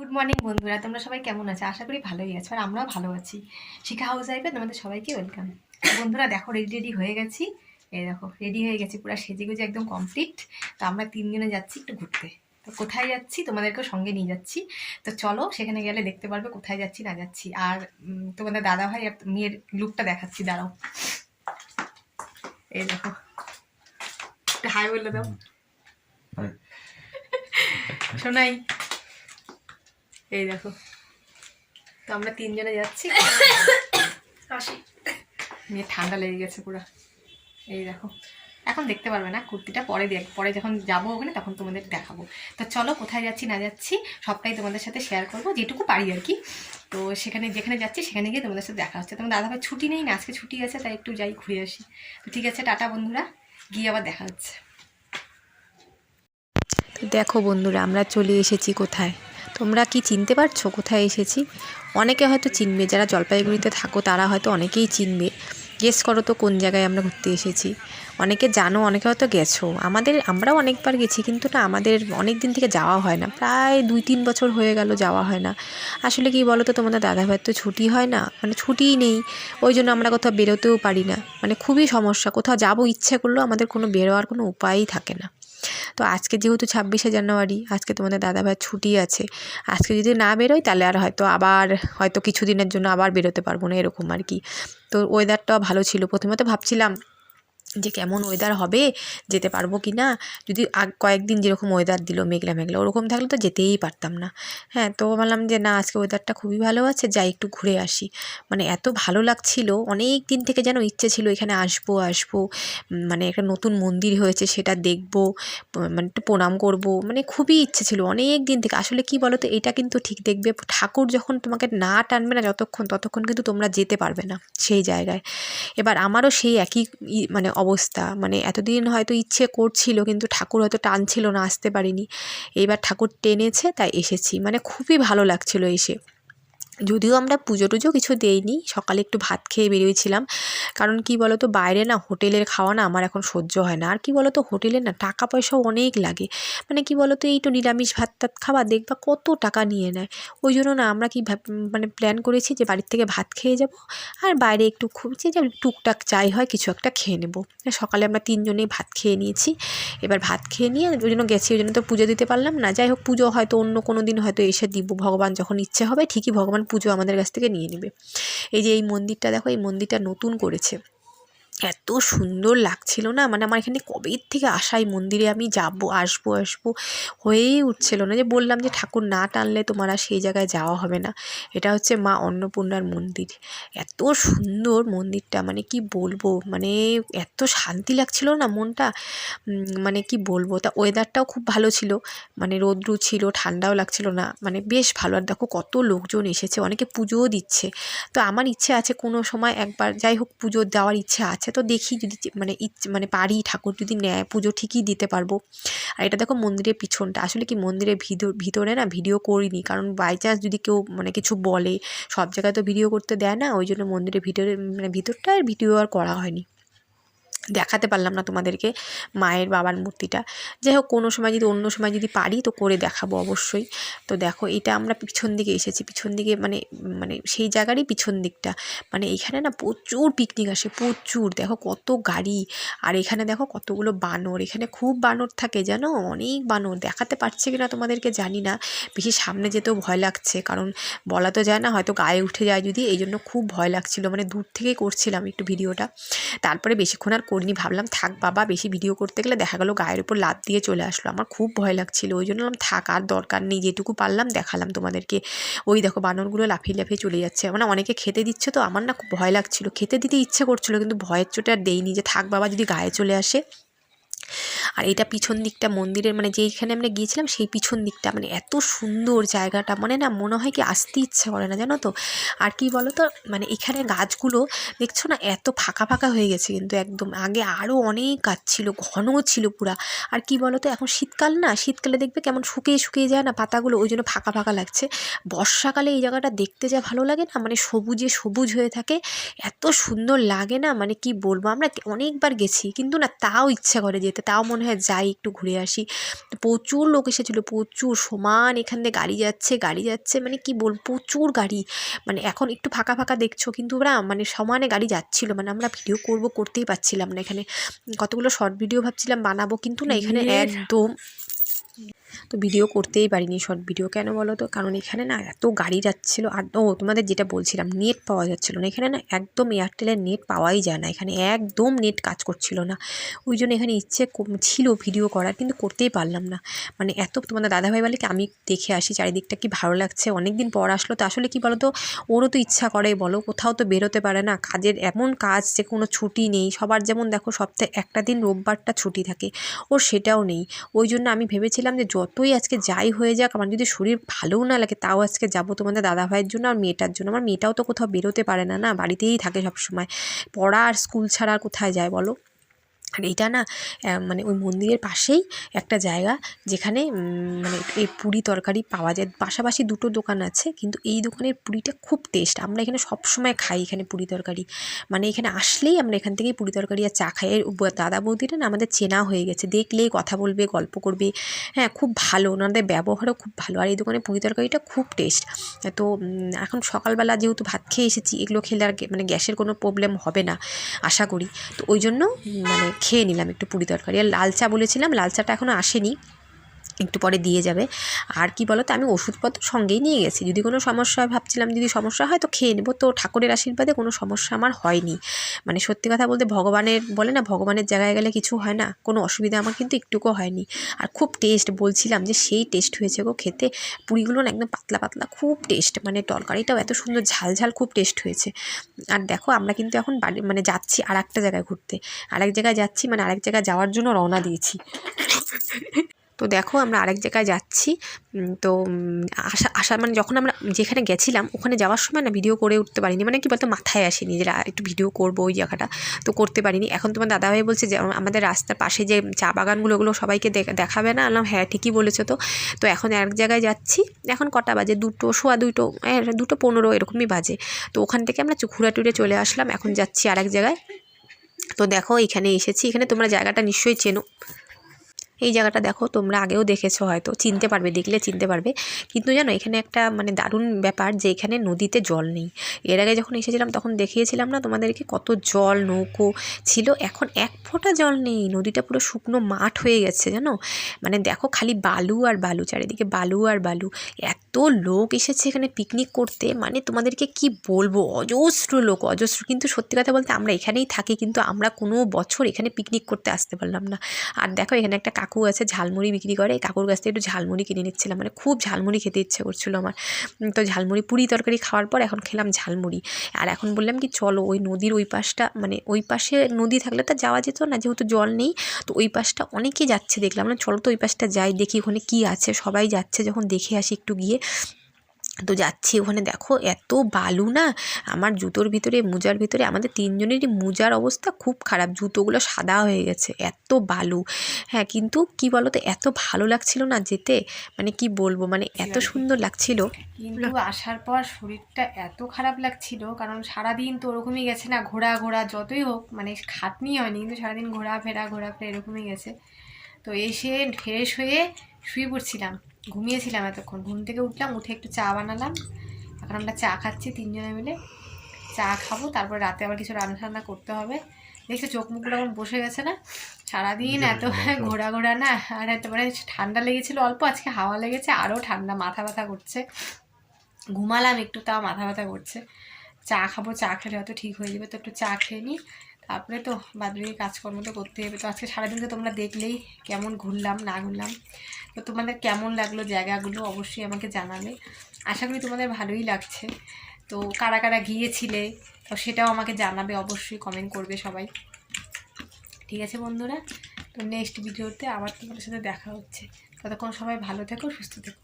Good morning বন্ধুরা। তোমরা সবাই কেমন আছো? আশা করি ভালোই আছো আর আমরাও ভালো আছি। শিখা হাউস লাইফে তোমাদের সবাইকে ওয়েলকাম বন্ধুরা দেখো রেডি রেডি হয়ে গেছি। এই দেখো রেডি হয়ে গেছি পুরো সেজে গুজে একদম কমপ্লিট তো আমরা তিনজনে যাচ্ছি একটু ঘুরতে। তো কোথায় যাচ্ছি? তোমাদেরকেও সঙ্গে নিয়ে যাচ্ছি। তো চলো সেখানে গেলে দেখতে পারবে কোথায় যাচ্ছি না যাচ্ছি। আর তোমাদের দাদা ভাই আর মেয়ের লুকটা দেখাচ্ছি দাঁড়াও। এই দেখো। হাই বলে দাও। শোনাই। এই দেখো। তো আমরা তিনজনে যাচ্ছি। আসি মেয়ে ঠান্ডা লেগে গেছে পুরো। এই দেখো। এখন দেখতে পারবে না কুর্তিটা পরে দেখ পরে যখন যাব ওখানে তখন তোমাদের দেখাবো। তো চলো কোথায় যাচ্ছি না যাচ্ছি সবটাই তোমাদের সাথে শেয়ার করব যেটুকু পারি আর কি। তো সেখানে যেখানে যাচ্ছি সেখানে গিয়ে তোমাদের সাথে দেখা হচ্ছে। তোমার দাদাভাই ছুটি নেই না আজকে ছুটি আছে তাই একটু যাই ঘুরে আসি। তো ঠিক আছে টাটা বন্ধুরা গিয়ে আবার দেখা হচ্ছে। তো দেখো বন্ধুরা আমরা চলে এসেছি কোথায়? তোমরা কি চিনতে পারছ কোথায় এসেছি? অনেকে হয়তো চিনবে, যারা জলপাইগুড়িতে থাকো তারা হয়তো অনেকেই চিনবে। গেস করো তো কোন জায়গায় আমরা ঘুরতে এসেছি। অনেকে জানো, অনেকে হয়তো গেছো। আমাদের, আমরাও অনেকবার গেছি, কিন্তু না, আমাদের অনেক দিন থেকে যাওয়া হয় না। প্রায় দুই তিন বছর হয়ে গেল যাওয়া হয় না। আসলে কি বলো তো তোমাদের দাদাভাইয়ের তো ছুটি হয় না মানে ছুটিই নেই। ওই জন্য আমরা কোথাও বেরোতেও পারি না। মানে খুবই সমস্যা, কোথাও যাব ইচ্ছে করলেও আমাদের কোনো বেরোয়ার কোনো উপায়ই থাকে না। তো আজকে যেহেতু ছাব্বিশে জানুয়ারি, আজকে তোমাদের দাদাভাই ছুটি আছে, আজকে যদি না বেরোয় তাহলে আর হয়তো আবার, হয়তো কিছুদিনের জন্য আবার বেরোতে পারব না এরকম আর কি। তো ওয়েদারটাও ভালো ছিল, প্রথমে তো ভাবছিলাম যে কেমন ওয়েদার হবে, যেতে পারব কি না যদি আগ, কয়েকদিন যেরকম ওয়েদার দিল, মেঘলা মেঘলা, ওরকম থাকলে তো যেতেই পারতাম না। হ্যাঁ তো ভাবলাম যে, না, আজকে ওয়েদারটা খুবই ভালো আছে, যাই একটু ঘুরে আসি। মানে এত ভালো লাগছিল, অনেক দিন থেকে যেন ইচ্ছে ছিল এখানে আসব আসব মানে একটা নতুন মন্দির হয়েছে, সেটা দেখব মানে একটু প্রণাম করব মানে খুবই ইচ্ছে ছিল অনেক দিন থেকে। আসলে কি বলো তো এটা কিন্তু ঠিক দেখবে, ঠাকুর যখন তোমাকে না টানবে না যতক্ষণ, ততক্ষণ কিন্তু তোমরা যেতে পারবে না সেই জায়গায়। এবার আমারও সেই একই মানে অবস্থা। মানে এতদিন হয়তো ইচ্ছে করছিল, কিন্তু ঠাকুর হয়তো টানছিল না, আসতে পারিনি। এইবার ঠাকুর টেনেছে, তাই এসেছি। মানে খুবই ভালো লাগছিল এসে। যদিও আমরা পুজো টুজো কিছু দেইনি, সকালে একটু ভাত খেয়ে বেরিয়েছিলাম। কারণ কি বলো তো বাইরে না হোটেলের খাওয়া না আমার এখন সহ্য হয় না। আর কি বলো তো হোটেলে না টাকা পয়সাও অনেক লাগে। মানে কি বলো তো এই তো নিরামিষ ভাত টাত খাবার দেখবা কত টাকা নিয়ে নেয়। ওই জন্য না আমরা কি মানে প্ল্যান করেছি যে বাড়ির থেকে ভাত খেয়ে যাব। আর বাইরে একটু খুব যে টুকটাক চাই হয় কিছু একটা খেয়ে নেব। সকালে আমরা তিনজনেই ভাত খেয়ে নিয়েছি। এবার ভাত খেয়ে নিয়ে ওই জন্য গেছি, ওই জন্য তো পুজো দিতে পারলাম না। যাই হোক, পুজো হয়তো অন্য কোনো দিন হয়তো এসে দিব। ভগবান যখন ইচ্ছে হবে ঠিকই ভগবান পুজো আমাদের কাছ থেকে নিয়ে নেবে। এই যে এই মন্দিরটা দেখো, এই মন্দিরটা নতুন করেছে। এত সুন্দর লাগছিল না? মানে আমার এখানে কবে থেকে আসা এই মন্দিরে আমি যাব, আসব আসব হয়েই উঠছিল না। যে বললাম যে ঠাকুর না টানলে তোমার আর সেই জায়গায় যাওয়া হবে না। এটা হচ্ছে মা অন্নপূর্ণার মন্দির। এত সুন্দর মন্দিরটা মানে কি বলব? মানে এত শান্তি লাগছিল না মনটা? মানে কি বলব? তা ওয়েদারটাও খুব ভালো ছিল। মানে রোদ্রু ছিল, ঠান্ডাও লাগছিল না। মানে বেশ ভালো। আর দেখো কত লোকজন এসেছে, অনেকে পুজোও দিচ্ছে। তো আমার ইচ্ছে আছে কোনো সময় একবার, যাই হোক পুজো দেওয়ার ইচ্ছে আছে তো দেখি যদি মানে মানে পারি ঠাকুর যদি নেয়, পুজো ঠিকই দিতে পারব। আর এটা দেখো মন্দিরের পিছনটা, আসলে কি মন্দিরের ভিতর ভিতরে না ভিডিও করিনি, কারণ বাই চান্স যদি কেউ মানে কিছু বলে, সব জায়গায় তো ভিডিও করতে দেয় না, ওই জন্য মন্দিরের ভিতরে মানে ভিতরটা আর ভিডিও আর করা হয়নি। দেখাতে পারলাম না তোমাদেরকে মায়ের বাবার মূর্তিটা। যাই হোক, কোনো সময় যদি, অন্য সময় যদি পারি তো করে দেখাবো অবশ্যই। তো দেখো, এটা আমরা পিছন দিকে এসেছি। পিছন দিকে মানে মানে সেই জায়গারই পিছন দিকটা। মানে এখানে না প্রচুর পিকনিক আসে, প্রচুর। দেখো কত গাড়ি। আর এখানে দেখো কতগুলো বানর। এখানে খুব বানর থাকে, জানো? অনেক বানর। দেখাতে পারছে কিনা তোমাদেরকে জানি না। বেশি সামনে যেতেও ভয় লাগছে। কারণ বলা তো যায় না, হয়তো গায়ে উঠে যায় যদি। এই জন্য খুব ভয় লাগছিল। মানে দূর থেকেই করছিলাম একটু ভিডিওটা। তারপরে বেশিক্ষণ আর করিনি। ভাবলাম, থাক বাবা, বেশি ভিডিও করতে গেলে দেখা গেলো গায়ের উপর লাভ দিয়ে চলে আসলো। আমার খুব ভয় লাগছিল, ওই জন্য থাক, আর দরকার নেই, যেটুকু পারলাম দেখালাম তোমাদেরকে। ওই দেখো, বানরগুলো লাফিয়ে লাফিয়ে চলে যাচ্ছে। মানে অনেকে খেতে দিচ্ছে তো, আমার না খুব ভয় লাগছিল। খেতে দিতে ইচ্ছে করছিল, কিন্তু ভয়ের চোটে আর দেইনি যে, থাক বাবা, যদি গায়ে চলে আসে আর এটা পিছন দিকটা মন্দিরের মানে যেইখানে আমরা গিয়েছিলাম সেই পিছন দিকটা মানে এত সুন্দর জায়গাটা মানে না মনে হয় কি আসতে ইচ্ছে করে না, জানো তো? আর কি বলো তো মানে এখানে গাছগুলো দেখছ না এত ফাঁকা ফাঁকা হয়ে গেছে কিন্তু একদম, আগে আরও অনেক গাছ ছিল ঘন ছিল পুরা। আর কি বলো তো এখন শীতকাল না, শীতকালে দেখবে কেমন শুকিয়ে শুকিয়ে যায় না পাতাগুলো, ওই জন্য ফাঁকা ফাঁকা লাগছে। বর্ষাকালে এই জায়গাটা দেখতে যা ভালো লাগে না মানে সবুজে সবুজ হয়ে থাকে, এত সুন্দর লাগে না মানে কি বলব, আমরা অনেকবার গেছি কিন্তু না তাও ইচ্ছা করে যেতে তাও মনে হয় যাই একটু ঘুরে আসি। প্রচুর লোক এসেছিল প্রচুর সমান এখান দিয়ে গাড়ি যাচ্ছে গাড়ি যাচ্ছে মানে কি বল প্রচুর গাড়ি। মানে এখন একটু ফাঁকা ফাঁকা দেখছ কিন্তু ওরা মানে সমানে গাড়ি যাচ্ছিল মানে আমরা ভিডিও করব করতেই পারছিলাম না এখানে। কতগুলো শর্ট ভিডিও ভাবছিলাম বানাবো কিন্তু না এখানে একদম তো ভিডিও করতেই পারিনি শর্ট ভিডিও কেন বলো তো? কারণ এখানে না এত গাড়ি যাচ্ছিল আর ও তোমাদের যেটা বলছিলাম নেট পাওয়া যাচ্ছিল না। এখানে না একদম এয়ারটেলের নেট পাওয়াই যায় না। এখানে একদম নেট কাজ করছিল না। ওই জন্য এখানে ইচ্ছে ছিল ভিডিও করার, কিন্তু করতেই পারলাম না। মানে এত তোমাদের দাদাভাই বলে কি, আমি দেখে আসি, চারিদিকটা কি ভালো লাগছে? অনেক দিন পর আসলো তো আসলে কি বলো তো ওরও তো ইচ্ছা করে, বলো, কোথাও তো বেরোতে পারে না। কাজের এমন কাজ যে কোনো ছুটি নেই। সবার যেমন দেখো সপ্তাহে একটা দিন রোববারটা ছুটি থাকে। ওর সেটাও নেই। ওই জন্য আমি ভেবেছিলাম যে যতই আজকে যাই হয়ে যাক, আমার যদি শরীর ভালোও না লাগে, তাও আজকে যাব তোমাদের দাদা ভাইয়ের জন্য আর মেয়েটার জন্য। আমার মেয়েটাও তো কোথাও বেরোতে পারে না না? বাড়িতেই থাকে সবসময়। পড়া আর স্কুল ছাড়া আর কোথায় যায় বলো? আর এইটা না মানে ওই মন্দিরের পাশেই একটা জায়গা যেখানে মানে এই পুরি তরকারি পাওয়া যায়। পাশাপাশি দুটো দোকান আছে, কিন্তু এই দোকানের পুরিটা খুব টেস্ট আমরা এখানে সব সময় খাই এখানে পুরি তরকারি। মানে এখানে আসলেই আমরা এখান থেকেই পুরি তরকারি আর চা খাই। এর দাদা বৌদিটা না আমাদের চেনা হয়ে গেছে। দেখলেই কথা বলবে, গল্প করবে। হ্যাঁ খুব ভালো। ওনাদের ব্যবহারও খুব ভালো। আর এই দোকানে পুরি তরকারিটা খুব টেস্ট তো এখন সকালবেলা যেহেতু ভাত খেয়ে এসেছি, এগুলো খেলে আর মানে গ্যাসের কোনো প্রবলেম হবে না, আশা করি। তো ওই জন্য মানে খেয়ে নিলাম একটু পুরি তরকারি। আর লাল চা বলেছিলাম লাল চাটা এখনও আসেনি। একটু পরে দিয়ে যাবে। আর কি বলো তো আমি ওষুধপত্র সঙ্গেই নিয়ে গেছি। যদি কোনো সমস্যা হয়, ভাবছিলাম যদি সমস্যা হয় তো খেয়ে নেব। তো ঠাকুরের আশীর্বাদে কোনো সমস্যা আমার হয়নি। মানে সত্যি কথা বলতে ভগবানের, বলে না, ভগবানের জায়গায় গেলে কিছু হয় না। কোনো অসুবিধা আমার কিন্তু একটুকুও হয়নি। আর খুব টেস্ট, বলছিলাম যে সেই টেস্ট হয়েছে গো খেতে। পুরিগুলো না একদম পাতলা পাতলা, খুব টেস্ট। মানে তরকারিটাও এত সুন্দর, ঝাল ঝাল খুব টেস্ট হয়েছে। আর দেখো, আমরা কিন্তু এখন বাড়ি মানে যাচ্ছি আর একটা জায়গায় ঘুরতে। আরেক জায়গায় যাচ্ছি মানে আরেক জায়গায় যাওয়ার জন্য রওনা দিয়েছি। তো দেখো আমরা আরেক জায়গায় যাচ্ছি। তো আসা আসা মানে যখন আমরা যেখানে গেছিলাম ওখানে যাওয়ার সময় না ভিডিও করে উঠতে পারিনি। মানে কি বলতো মাথায় আসেনি যে একটু ভিডিও করব ওই জায়গাটা। তো করতে পারিনি। এখন তোমার দাদাভাই বলছে যে আমাদের রাস্তার পাশে যে চা বাগানগুলো ওগুলো সবাইকে দেখ- দেখাবে না? আলাম হ্যাঁ ঠিকই বলেছ তো। তো এখন এক জায়গায় যাচ্ছি। এখন কটা বাজে? দুটো সোয়া দুটো হ্যাঁ, দুটো পনেরো এরকমই বাজে। তো ওখান থেকে আমরা ঘুরে টুরে চলে আসলাম। এখন যাচ্ছি আরেক জায়গায়। তো দেখো এখানে এসেছি। এখানে তোমরা জায়গাটা নিশ্চয়ই চেনো। এই জায়গাটা দেখো, তোমরা আগেও দেখেছ হয়তো। চিনতে পারবে, দেখলে চিনতে পারবে। কিন্তু জানো, এখানে একটা মানে দারুণ ব্যাপার যে এখানে নদীতে জল নেই। এর আগে যখন এসেছিলাম, তখন দেখিয়েছিলাম না তোমাদেরকে কত জল, নৌকো ছিল? এখন এক ফোঁটা জল নেই। নদীটা পুরো শুকনো মাঠ হয়ে গেছে, জানো? মানে দেখো, খালি বালু আর বালু, চারিদিকে বালু আর বালু। এত লোক এসেছে এখানে পিকনিক করতে। মানে তোমাদেরকে কি বলব? অজস্র লোক, অজস্র। কিন্তু সত্যি কথা বলতে আমরা এখানেই থাকি, কিন্তু আমরা কোনো বছর এখানে পিকনিক করতে আসতে পারলাম না। আর দেখো, এখানে একটা আছে ঝালমুড়ি বিক্রি করে কাকুর কাছ থেকে একটু ঝালমুড়ি কিনে নিচ্ছিলাম। মানে খুব ঝালমুড়ি খেতে ইচ্ছে করছিল আমার। তো ঝালমুড়ি, পুরি তরকারি খাওয়ার পর এখন খেলাম ঝালমুড়ি। আর এখন বললাম কি, চলো ওই নদীর ওই পাশটা মানে ওই পাশে নদী থাকলে তো যাওয়া যেত না, যেহেতু জল নেই, তো ওই পাশটা অনেকেই যাচ্ছে দেখলাম। মানে চলো তো ওই পাশটা যাই, দেখি ওখানে কি আছে। সবাই যাচ্ছে যখন দেখে আসি একটু গিয়ে। তো যাচ্ছি ওখানে। দেখো এত বালু না আমার জুতোর ভিতরে মোজার ভিতরে আমাদের তিনজনেরই মোজার অবস্থা খুব খারাপ। জুতোগুলো সাদা হয়ে গেছে এত বালু। হ্যাঁ কিন্তু কি বলো তো এত ভালো লাগছিল না যেতে? মানে কি বলব মানে এত সুন্দর লাগছিল। কিন্তু আসার পর শরীরটা এত খারাপ লাগছিল কারণ সারাদিন তো ওরকমই গেছে না ঘোরা ঘোরা যতই হোক মানে খাটনি হয়নি কিন্তু সারাদিন ঘোরাফেরা ঘোরাফেরা এরকমই গেছে। তো এসে ফ্রেশ হয়ে শুয়ে পড়ছিলাম। ঘুমিয়েছিলাম এতক্ষণ। ঘুম থেকে উঠলাম উঠে একটু চা বানালাম। এখন আমরা চা খাচ্ছি তিনজনে মিলে। চা খাব তারপর রাতে আবার কিছু রান্না টান্না করতে হবে। দেখছ চোখ মুখগুলো এখন বসে গেছে না? সারাদিন এত ঘোরা ঘোরা না আর এত মানে ঠান্ডা লেগেছিল অল্প আজকে হাওয়া লেগেছে আরও ঠান্ডা মাথা ব্যথা করছে। ঘুমালাম একটু তাও মাথা ব্যথা করছে। চা খাব চা খেলে হয়তো ঠিক হয়ে যাবে তো একটু চা খেয়ে নিই। তারপরে তো বাদবাকি কাজকর্ম তো করতে হবে। তো আজকে সারাদিন তো তোমরা দেখলেই কেমন ঘুরলাম না ঘুরলাম। তো তোমাদের কেমন লাগল জায়গাগুলো অবশ্যই আমাকে জানাবে। আশা করি তোমাদের ভালোই লাগছে। তো কারা কারা গিয়েছিলে, তো সেটাও আমাকে জানাবে অবশ্যই কমেন্ট করবে সবাই। ঠিক আছে বন্ধুরা, তো নেক্সট ভিডিওতে আবার তোমাদের সাথে দেখা হচ্ছে। ততক্ষণ সবাই ভালো থেকো, সুস্থ থেকো।